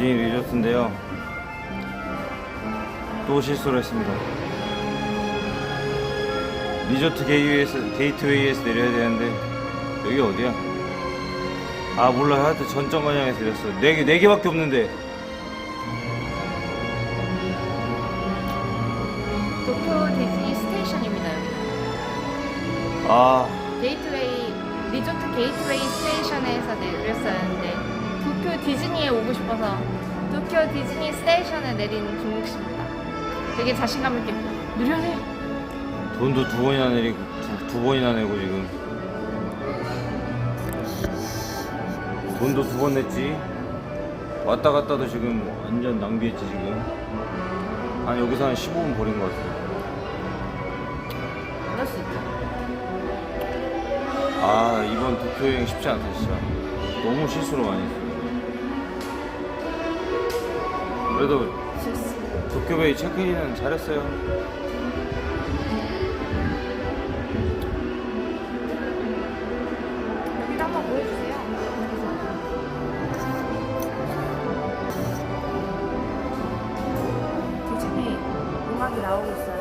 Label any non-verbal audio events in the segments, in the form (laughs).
디즈니 리조트인데요. 또 실수를 했습니다. 리조트 게이웨이에서, 게이트웨이에서 내려야 되는데 여기 어디야? 아 몰라 하여튼 전점 방향에서 내렸어. 네 개, 네 개밖에 없는데. 도쿄 디즈니 스테이션입니다 여기. 아 게이트웨이 리조트 게이트웨이 스테이션에서 내렸었는데 도쿄 디즈니에 오고 싶어서 도쿄 디즈니 스테이션에 내린 종욱 씨입니다. 되게 자신감 있게 느려세요. 돈도 두 번이나 내리고 두, 두 번이나 내고 지금. 돈도 두 번 냈지. 왔다 갔다도 지금 완전 낭비했지 지금. 한 여기서 한 15분 버린 것 같아. 그럴 수 있죠. 아 이번 도쿄 여행 쉽지 않다 진짜 너무 실수를 많이 했어 그래도. 도쿄베이 체크인은 잘했어요 여기도 한번 보여주세요. 디즈니 음악이 나오고 있어요.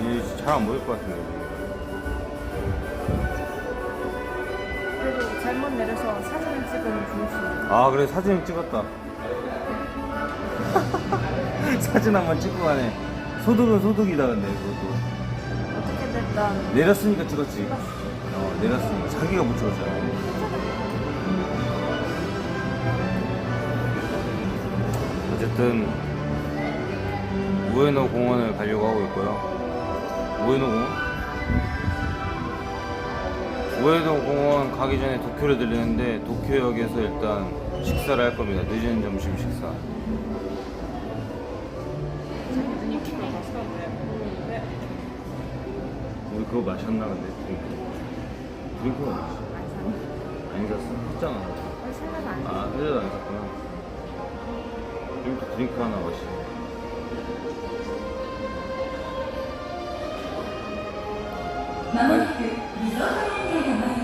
이게 잘안 보일 것 같은데 그래도 잘못 내려서 사진을 찍은. 아 그래. 사진 찍었다. (laughs) 사진 한 번 찍고 가네. 소득은 소득이다 근데 그것도. 어떻게 됐든 내렸으니까 찍었지. 어 내렸으니까. 자기가 못 찍었잖아. 어쨌든 우에노 공원을 가려고 하고 있고요. 우에노 공원? 우에노 공원 가기 전에 도쿄를 들리는데 도쿄역에서 일단 식사를 할 겁니다. 늦은 점심 식사. 우리 그거 마셨나 근데? 드링크. 드링크가 마셨어. 안 샀어? 샀잖아. 아 회자도 안 샀구나. 드링크, 드링크 하나 마시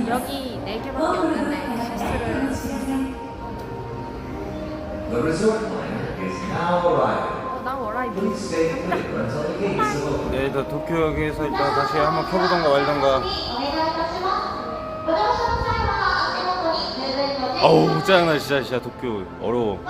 여기 네 개밖에 없는데 실수를. The resort liner is now arriving. 어, 나 워라이 Please stay put until the gates are open. 네, 더 도쿄역에서 일단 다시 한번 켜보던가 말던가 어우 짜증나 진짜 진짜 도쿄 어려워